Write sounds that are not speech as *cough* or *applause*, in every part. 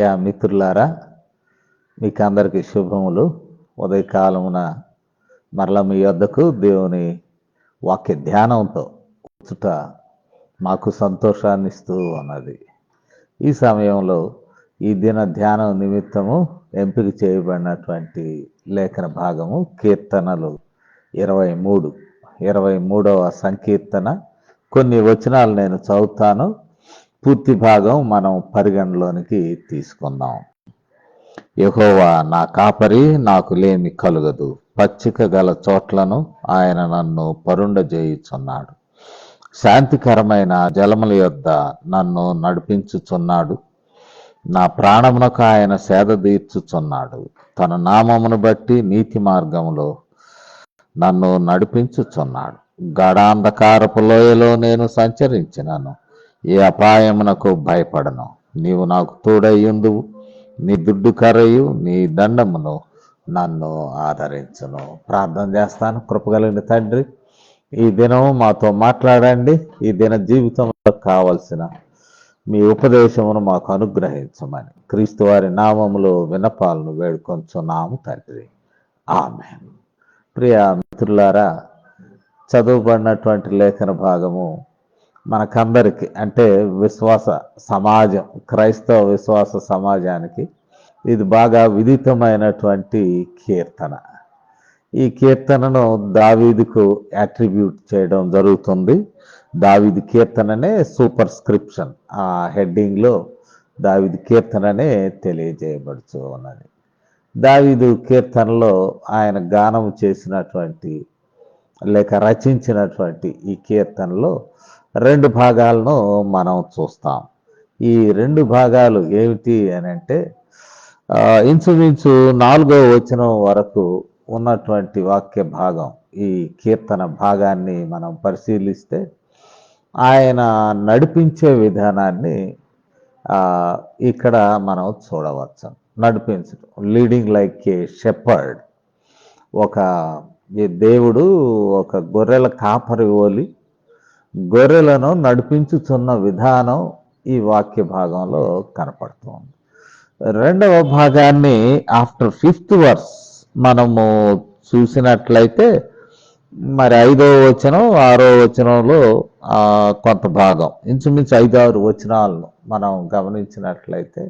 Yeah మిత్రులారా మీకు అందరికీ శుభములు. ఉదయకాలమున మరల మీ వద్దకు దేవుని వాక్య ధ్యానంతో కూర్చుట మాకు సంతోషాన్ని ఇస్తూ ఉన్నది. ఈ సమయంలో ఈ దిన ధ్యానం నిమిత్తము ఎంపిక చేయబడినటువంటి లేఖన భాగము కీర్తనలు ఇరవై మూడు. ఇరవై మూడవ సంకీర్తన. కొన్ని వచనాలు నేను చదువుతాను. పూర్తి భాగం మనం పరిగణలోనికి తీసుకుందాం. యహోవా నా కాపరి నాకు లేమి కలుగదు. పచ్చిక గల చోట్లను ఆయన నన్ను పరుండజేయుచున్నాడు. శాంతికరమైన జలముల యొద్ద నన్ను నడిపించుచున్నాడు. నా ప్రాణమునకు ఆయన సేద తీర్చుచున్నాడు. తన నామమును బట్టి నీతి మార్గంలో నన్ను నడిపించుచున్నాడు. గాఢాంధకారపు లోయలో నేను సంచరించినను. ఏ అపాయమునకు భయపడను. నీవు నాకు తోడయ్యుండు నీ దుడ్డు కరయు నీ దండమును నన్ను ఆదరించును. ప్రార్థన చేస్తాను. కృపగలిగిన తండ్రి ఈ దినం మాతో మాట్లాడండి. ఈ దిన జీవితంలో కావలసిన మీ ఉపదేశమును మాకు అనుగ్రహించమని క్రీస్తు వారి నామములో వినపాలను వేడుకొంచున్నాము తండ్రి. ఆమె ప్రియ మిత్రులారా చదువుబడినటువంటి లేఖన భాగము మనకందరికి అంటే విశ్వాస సమాజం క్రైస్తవ విశ్వాస సమాజానికి ఇది బాగా విదితమైనటువంటి కీర్తన. ఈ కీర్తనను దావీదుకు అట్రిబ్యూట్ చేయడం జరుగుతుంది. దావీది కీర్తననే సూపర్ స్క్రిప్షన్ ఆ హెడ్డింగ్లో దావిది కీర్తననే తెలియజేయబడుతూ ఉన్నది. దావీదు కీర్తనలో ఆయన గానం చేసినటువంటి లేక రచించినటువంటి ఈ కీర్తనలో రెండు భాగాలను మనం చూస్తాం. ఈ రెండు భాగాలు ఏమిటి అని అంటే ఇంచుమించు నాలుగో వచనం వరకు ఉన్నటువంటి వాక్య భాగం ఈ కీర్తన భాగాన్ని మనం పరిశీలిస్తే ఆయన నడిపించే విధానాన్ని ఇక్కడ మనం చూడవచ్చు. నడిపించడం లీడింగ్ లైక్ ఏ షెపర్డ్ ఒక ఈ దేవుడు ఒక గొర్రెల కాపరి ఓలి గొర్రెలను నడిపించుచున్న విధానం ఈ వాక్య భాగంలో కనపడుతుంది. రెండవ భాగాన్ని ఆఫ్టర్ ఫిఫ్త్ వర్స్ మనము చూసినట్లయితే మరి ఐదో వచనం ఆరో వచనంలో కొంత భాగం ఇంచుమించు ఐదారు వచనాలను మనం గమనించినట్లయితే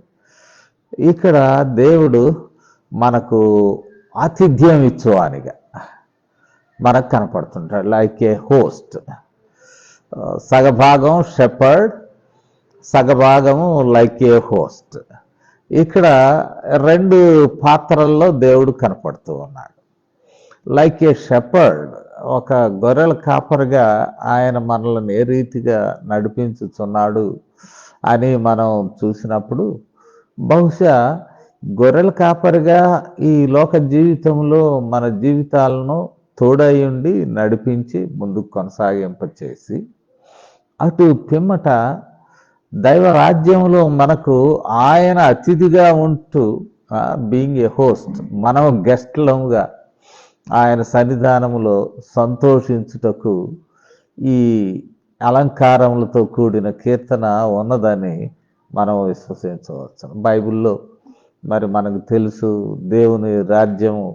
ఇక్కడ దేవుడు మనకు ఆతిథ్యం ఇచ్చువానిగా మనకు కనపడుతుంటాడు లైక్ ఏ హోస్ట్ సగభాగం షెపర్డ్ సగభాగము లైక్ ఏ హోస్ట్. ఇక్కడ రెండు పాత్రల్లో దేవుడు కనపడుతూ ఉన్నాడు. లైక్ ఏ షెపర్డ్ ఒక గొర్రెల కాపరిగా ఆయన మనల్ని ఏ రీతిగా నడిపించుచున్నాడు అని మనం చూసినప్పుడు బహుశా గొర్రెల కాపరిగా ఈ లోక జీవితంలో మన జీవితాలను తోడయుండి నడిపించి ముందుకు కొనసాగింపచేసి అటు పిమ్మట దైవ రాజ్యంలో మనకు ఆయన అతిథిగా ఉంటూ బీయింగ్ ఏ హోస్ట్ మనం గెస్ట్లముగా ఆయన సన్నిధానములో సంతోషించుటకు ఈ అలంకారములతో కూడిన కీర్తన ఉన్నదని మనం విశ్వసించవచ్చు బైబిల్లో మరి మనకు తెలుసు దేవుని రాజ్యము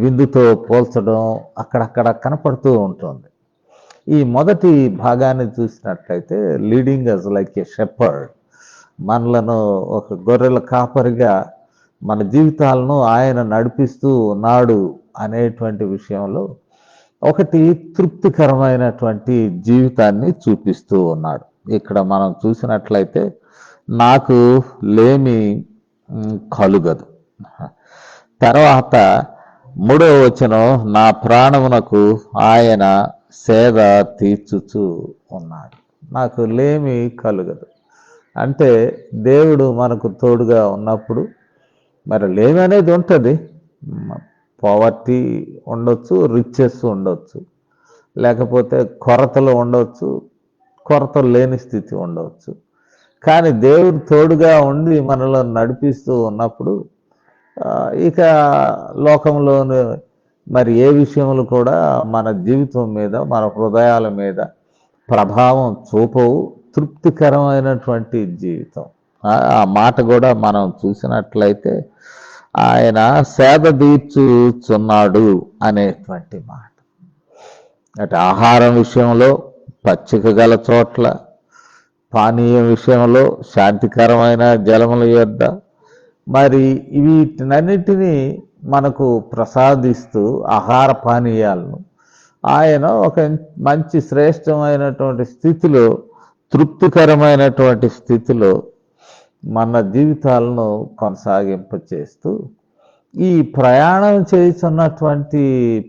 విందుతో పోల్చడం అక్కడక్కడ కనపడుతూ ఉంటుంది. ఈ మొదటి భాగాన్ని చూసినట్లయితే leading us like a shepherd మనలను ఒక గొర్రెల కాపరిగా మన జీవితాలను ఆయన నడిపిస్తూ ఉన్నాడు అనేటువంటి విషయంలో ఒకటి తృప్తికరమైనటువంటి జీవితాన్ని చూపిస్తూ ఉన్నాడు. ఇక్కడ మనం చూసినట్లయితే నాకు లేమి కలుగదు. తర్వాత మూడవ వచనం నా ప్రాణమునకు ఆయన సేద తీర్చుచూ ఉన్నాడు. నాకు లేమి కలుగదు. అంటే దేవుడు మనకు తోడుగా ఉన్నప్పుడు మరి లేమి అనేది ఉంటుంది. పవర్టీ ఉండొచ్చు రిచెస్ ఉండొచ్చు. లేకపోతే కొరతలు ఉండొచ్చు కొరతలు లేని స్థితి ఉండవచ్చు కానీ దేవుడు తోడుగా ఉండి మనలో నడిపిస్తూ ఉన్నప్పుడు ఇక లోకంలోని మరి ఏ విషయంలో కూడా మన జీవితం మీద మన హృదయాల మీద ప్రభావం చూపవు. తృప్తికరమైనటువంటి జీవితం. ఆ- మాట కూడా మనం చూసినట్లయితే ఆయన సేద తీర్చుచున్నాడు అనేటువంటి మాట. అంటే ఆహారం విషయంలో పచ్చిక గల చోట్ల పానీయం విషయంలో శాంతికరమైన జలముల యొద్ద మరి వీటినన్నిటినీ మనకు ప్రసాదిస్తూ ఆహార పానీయాలను ఆయన ఒక మంచి శ్రేష్టమైనటువంటి స్థితిలో తృప్తికరమైనటువంటి స్థితిలో మన జీవితాలను కొనసాగింప చేస్తూ ఈ ప్రయాణం చేస్తున్నటువంటి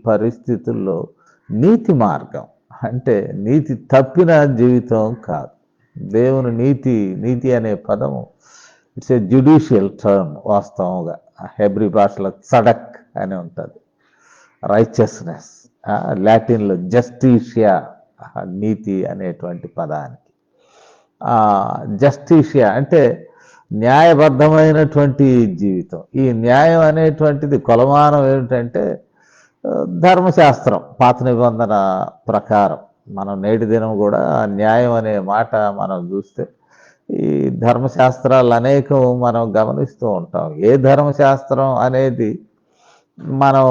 పరిస్థితుల్లో నీతి మార్గం. అంటే నీతి తప్పిన జీవితం కాదు. దేవుని నీతి నీతి అనే పదము ఇట్స్ ఏ జ్యుడిషియల్ టర్మ్ వాస్తవంగా. హెబ్రి భాషలో సడక్ అని ఉంటుంది. రైచస్నెస్ లాటిన్లో జస్టీషియా నీతి అనేటువంటి పదానికి. జస్టీషియా అంటే న్యాయబద్ధమైనటువంటి జీవితం. ఈ న్యాయం అనేటువంటిది కొలమానం ఏమిటంటే ధర్మశాస్త్రం పాత నిబంధన ప్రకారం. మనం నేటి దినం కూడా న్యాయం అనే మాట మనం చూస్తే ఈ ధర్మశాస్త్రాలు అనేకం మనం గమనిస్తూ ఉంటాం. ఏ ధర్మశాస్త్రం అనేది మనం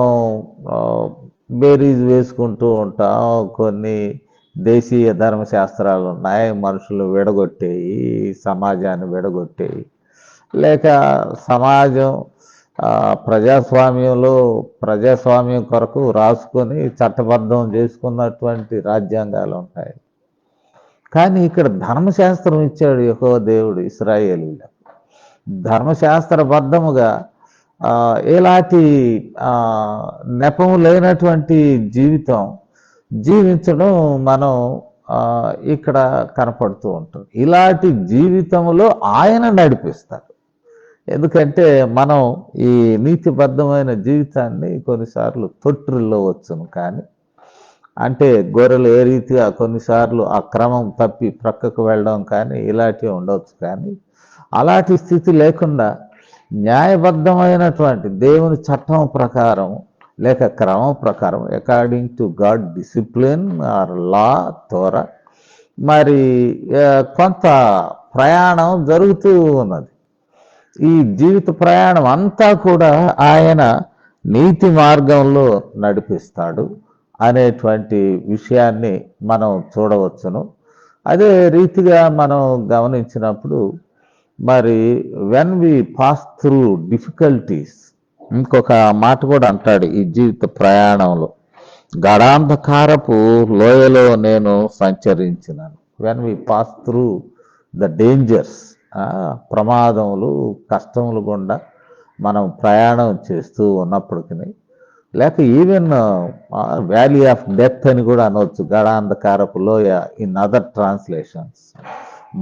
బేరీజ్ వేసుకుంటూ ఉంటాం. కొన్ని దేశీయ ధర్మశాస్త్రాలు ఉన్నాయి. మనుషులు విడగొట్టేయి సమాజాన్ని విడగొట్టేయి. లేక సమాజం ప్రజాస్వామ్యంలో ప్రజాస్వామ్యం కొరకు రాసుకొని చట్టబద్ధం చేసుకున్నటువంటి రాజ్యాంగాలు ఉంటాయి. కానీ ఇక్కడ ధర్మశాస్త్రం ఇచ్చాడు యహో దేవుడు ఇస్రాయేలీలకు ధర్మశాస్త్రబద్ధముగా ఆ, ఎలాంటి నెపము లేనటువంటి జీవితం జీవించడం మనం ఇక్కడ కనపడుతూ ఉంటుంది ఇలాంటి జీవితంలో ఆయన నడిపిస్తారు ఎందుకంటే మనం ఈ నీతిబద్ధమైన జీవితాన్ని కొన్నిసార్లు తొట్టుల్లో వచ్చును కానీ అంటే గొర్రెలు ఏ రీతిగా కొన్నిసార్లు ఆ క్రమం తప్పి ప్రక్కకు వెళ్ళడం కానీ ఇలాంటివి ఉండవచ్చు కానీ అలాంటి స్థితి లేకుండా న్యాయబద్ధమైనటువంటి దేవుని చట్టం ప్రకారం లేక క్రమం ప్రకారం according to God discipline or law తోర మరి కొంత ప్రయాణం జరుగుతూ ఉన్నది. ఈ జీవిత ప్రయాణం అంతా కూడా ఆయన నీతి మార్గంలో నడిపిస్తాడు. అనేటువంటి విషయాన్ని మనం చూడవచ్చును. అదే రీతిగా మనం గమనించినప్పుడు మరి when we pass through difficulties ఇంకొక మాట కూడా అంటాడు ఈ జీవిత ప్రయాణంలో గడాంధకారపు లోయలో నేను సంచరించినాను. When we pass through the dangers ప్రమాదములు కష్టములు గుండా మనం ప్రయాణం చేస్తూ ఉన్నప్పటికీ లేక ఈవెన్ వ్యాలీ ఆఫ్ డెత్ అని కూడా అనవచ్చు. గడాంధకారపు లోయ ఇన్ అదర్ ట్రాన్స్లేషన్స్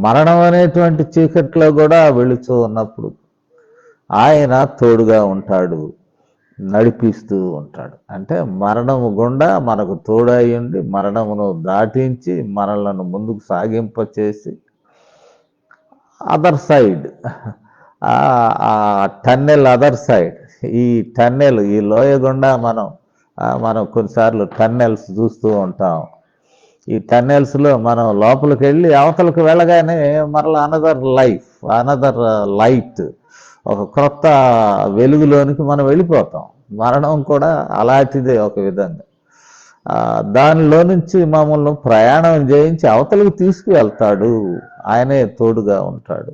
మరణం అనేటువంటి చీకట్లో కూడా వెళుతూ ఉన్నప్పుడు ఆయన తోడుగా ఉంటాడు నడిపిస్తూ ఉంటాడు. అంటే మరణము గుండా మనకు తోడై ఉండి మరణమును దాటించి మనలను ముందుకు సాగింపచేసి అదర్ సైడ్ *laughs* ఆ టన్నెల్ అదర్ సైడ్ ఈ టన్నెల్ ఈ లోయ గుండా మనం మనం కొన్నిసార్లు టన్నెల్స్ చూస్తూ ఉంటాం. ఈ టన్నెల్స్లో మనం లోపలికి వెళ్ళి అవతలకు వెళ్ళగానే మరలా అనదర్ లైఫ్ అనదర్ లైట్ ఒక క్రొత్త వెలుగులోనికి మనం వెళ్ళిపోతాం. మరణం కూడా అలాంటిదే ఒక విధంగా. దానిలో నుంచి మమ్మల్ని ప్రయాణం చేయించి అవతలకు తీసుకువెళ్తాడు. ఆయనే తోడుగా ఉంటాడు.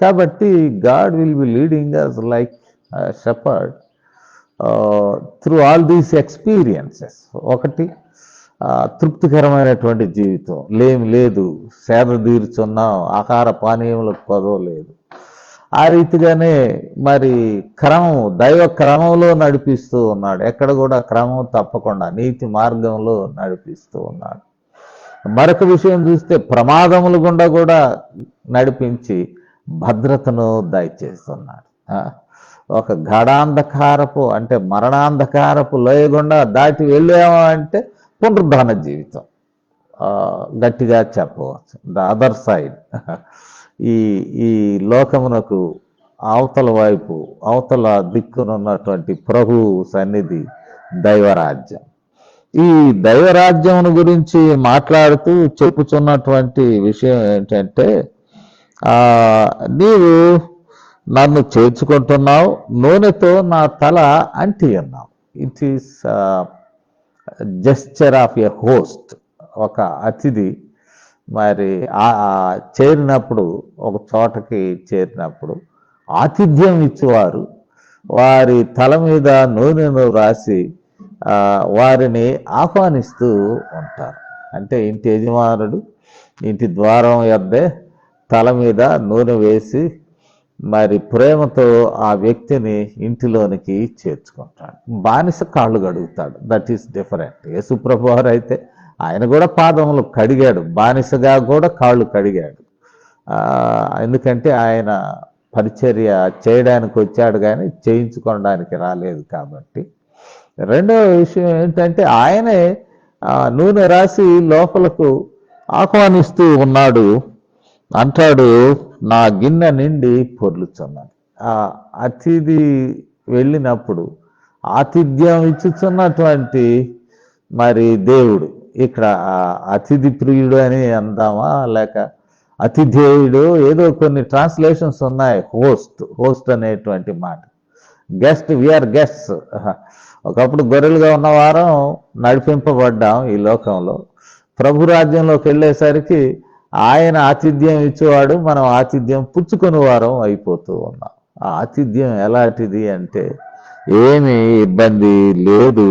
కాబట్టి God will be leading us like shepherd through all these experiences ఒకటి తృప్తికరమైనటువంటి జీవితం. లేమి లేదు సేద తీరుచున్నాం ఆహార పానీయములకు కొదవ లేదు. ఆ రీతిగానే మరి క్రమం దైవ క్రమంలో నడిపిస్తూ ఉన్నాడు. ఎక్కడ కూడా క్రమం తప్పకుండా నీతి మార్గంలో నడిపిస్తూ ఉన్నాడు. మరొక విషయం చూస్తే ప్రమాదములు గుండా కూడా నడిపించి భద్రతను దయచేస్తున్నాడు. ఆ, ఒక గాఢాంధకారపు అంటే మరణాంధకారపు లేకుండా దాటి వెళ్ళాము అంటే పునరుద్ధాన జీవితం. గట్టిగా చెప్పవచ్చు. ద అదర్ సైడ్ ఈ ఈ లోకమునకు అవతల వైపు అవతల దిక్కునున్నటువంటి ప్రభు సన్నిధి దైవరాజ్యం. ఈ దైవరాజ్యం గురించి మాట్లాడుతూ చెప్పుచున్నటువంటి విషయం ఏంటంటే నీవు నన్ను చేర్చుకుంటున్నావు నూనెతో నా తల అంటి ఉన్నావు it is gesture of a host ఒక అతిథి మరి చేరినప్పుడు ఒక చోటకి చేరినప్పుడు ఆతిథ్యం ఇచ్చేవారు. వారి తల మీద నూనెను రాసి వారిని ఆహ్వానిస్తూ ఉంటారు. అంటే ఇంటి యజమానుడు ఇంటి ద్వారం యొద్దే తల మీద నూనె వేసి మరి ప్రేమతో ఆ వ్యక్తిని ఇంటిలోనికి చేర్చుకుంటాడు. బానిస కాళ్ళు కడుగుతాడు. దట్ ఈస్ డిఫరెంట్ యేసుప్రభు వారు అయితే ఆయన కూడా పాదములు కడిగాడు. బానిసగా కూడా కాళ్ళు కడిగాడు. ఎందుకంటే ఆయన పరిచర్య చేయడానికి వచ్చాడు కానీ చేయించుకోవడానికి రాలేదు కాబట్టి. రెండవ విషయం ఏంటంటే ఆయనే నూనె రాసి లోపలకు ఆహ్వానిస్తూ ఉన్నాడు. అంటాడు నా గిన్నె నిండి పొర్లుచున్నది. ఆ అతిథి వెళ్ళినప్పుడు ఆతిథ్యం ఇచ్చుచున్నటువంటి మరి దేవుడు ఇక్కడ అతిథి ప్రియుడు అని అందామా? లేక అతిథేయుడు ఏదో కొన్ని ట్రాన్స్లేషన్స్ ఉన్నాయి హోస్ట్ హోస్ట్ అనేటువంటి మాట. గెస్ట్ వీఆర్ గెస్ట్స్ ఒకప్పుడు గొర్రెలుగా ఉన్న వారం నడిపింపబడ్డాం ఈ లోకంలో. ప్రభు రాజ్యంలోకి వెళ్ళేసరికి ఆయన ఆతిథ్యం ఇచ్చేవాడు మనం ఆతిథ్యం పుచ్చుకుని వారం అయిపోతూ ఉన్నాం. ఆ ఆతిథ్యం ఎలాంటిది అంటే ఏమి ఇబ్బంది లేదు.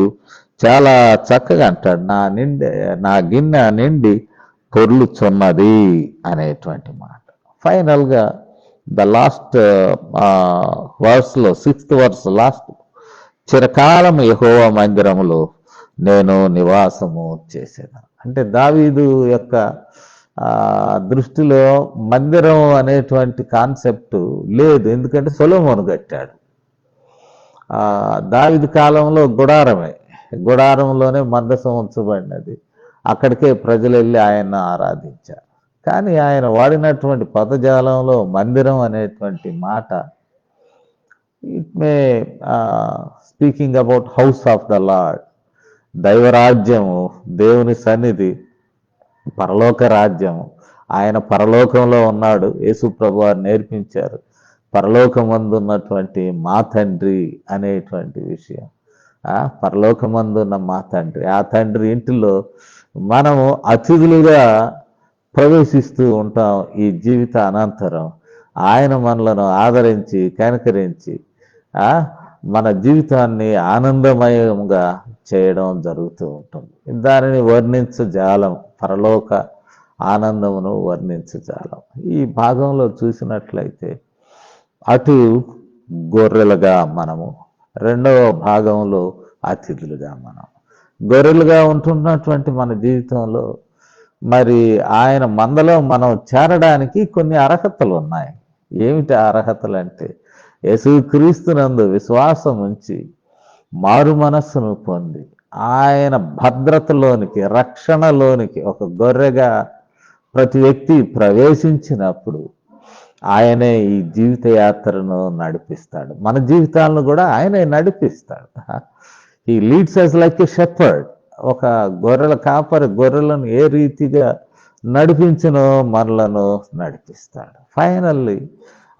చాలా చక్కగా అంటాడు నా నిండి నా గిన్నె నిండి పొర్లుచున్నది అనేటువంటి మాట. ఫైనల్గా ద లాస్ట్ వర్స్లో సిక్స్త్ వర్స్ లాస్ట్ చిరకాలం యహోవ మందిరములో నేను నివాసము చేసేదా అంటే దావీదు యొక్క దృష్టిలో మందిరం అనేటువంటి కాన్సెప్ట్ లేదు. ఎందుకంటే సొలోమోను కట్టాడు. దావిది కాలంలో గుడారమే. గుడారంలోనే మందసం ఉంచబడినది. అక్కడికే ప్రజలు వెళ్ళి ఆయన ఆరాధించారు. కానీ ఆయన వాడినటువంటి పదజాలంలో మందిరం అనేటువంటి మాట it may speaking about house of the lord దైవరాజ్యము దేవుని సన్నిధి పరలోక రాజ్యం ఆయన పరలోకంలో ఉన్నాడు. యేసు ప్రభు వారు నేర్పించారు. పరలోకమందు ఉన్నటువంటి మా తండ్రి అనేటువంటి విషయం. పరలోకమందున్న మా తండ్రి. ఆ తండ్రి ఇంటిలో మనము అతిథులుగా ప్రవేశిస్తూ ఉంటాం ఈ జీవిత అనంతరం. ఆయన మనలను ఆదరించి కనకరించి మన జీవితాన్ని ఆనందమయంగా చేయడం జరుగుతూ ఉంటుంది. దానిని వర్ణించజాలం పరలోక ఆనందమును వర్ణించజాలం ఈ భాగంలో చూసినట్లయితే అటు గొర్రెలుగా మనము రెండవ భాగంలో అతిథులుగా మనం. గొర్రెలుగా ఉంటున్నటువంటి మన జీవితంలో మరి ఆయన మందలో మనం చేరడానికి కొన్ని అర్హతలు ఉన్నాయి. ఏమిటి అర్హతలు అంటే యేసుక్రీస్తునందు విశ్వాసం ఉంచి మారు మనస్సును పొంది ఆయన భద్రతలోనికి రక్షణలోనికి ఒక గొర్రెగా ప్రతి వ్యక్తి ప్రవేశించినప్పుడు ఆయనే ఈ జీవిత యాత్రను నడిపిస్తాడు. మన జీవితాలను కూడా ఆయనే నడిపిస్తాడు. ఈ leads us like a shepherd ఒక గొర్రెల కాపరి గొర్రెలను ఏ రీతిగా నడిపించినో మనలను నడిపిస్తాడు. ఫైనల్లీ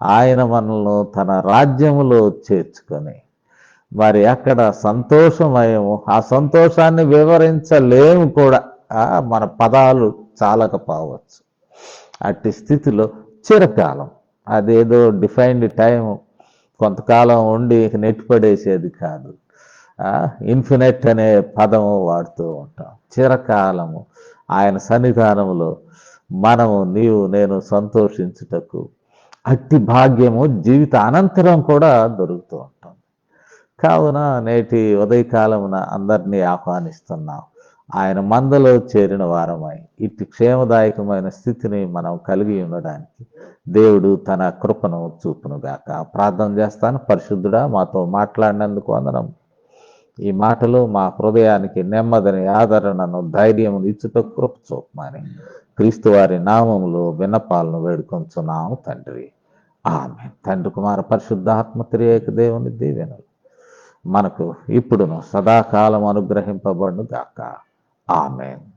ఆయన మనల్ని తన రాజ్యములో చేర్చుకొని మరి అక్కడ సంతోషమయము ఆ సంతోషాన్ని వివరించలేము కూడా. మన పదాలు చాలకపోవచ్చు. అట్టి స్థితిలో చిరకాలం. అదేదో డిఫైన్డ్ టైం కొంతకాలం ఉండి నెట్టిపడేసేది కాదు. ఇన్ఫినైట్ అనే పదము వాడుతూ ఉంటాం. చిరకాలము. ఆయన సన్నిధానములో మనము నీవు నేను సంతోషించుటకు అట్టి భాగ్యము జీవిత అనంతరం కూడా దొరుకుతూ కావున నేటి ఉదయకాలమున అందరినీ ఆహ్వానిస్తున్నాం. ఆయన మందలో చేరిన వారమై ఇట్టి క్షేమదాయకమైన స్థితిని మనం కలిగి ఉండడానికి దేవుడు తన కృపను చూపునుగాక ప్రార్థన చేస్తాను. పరిశుద్ధుడా మాతో మాట్లాడినందుకు అందరం ఈ మాటలు మా హృదయానికి నెమ్మదిని ఆదరణను ధైర్యము ఇచ్చుట కృప చూపమని క్రీస్తు వారి నామంలో విన్నపాలను వేడుకొంచున్నాము తండ్రి. ఆమె తండ్రి కుమార పరిశుద్ధాత్మ త్రియేక దేవుని దీవెనలు. మనకు ఇప్పుడును సదాకాలం అనుగ్రహింపబడును గాక ఆమెన్.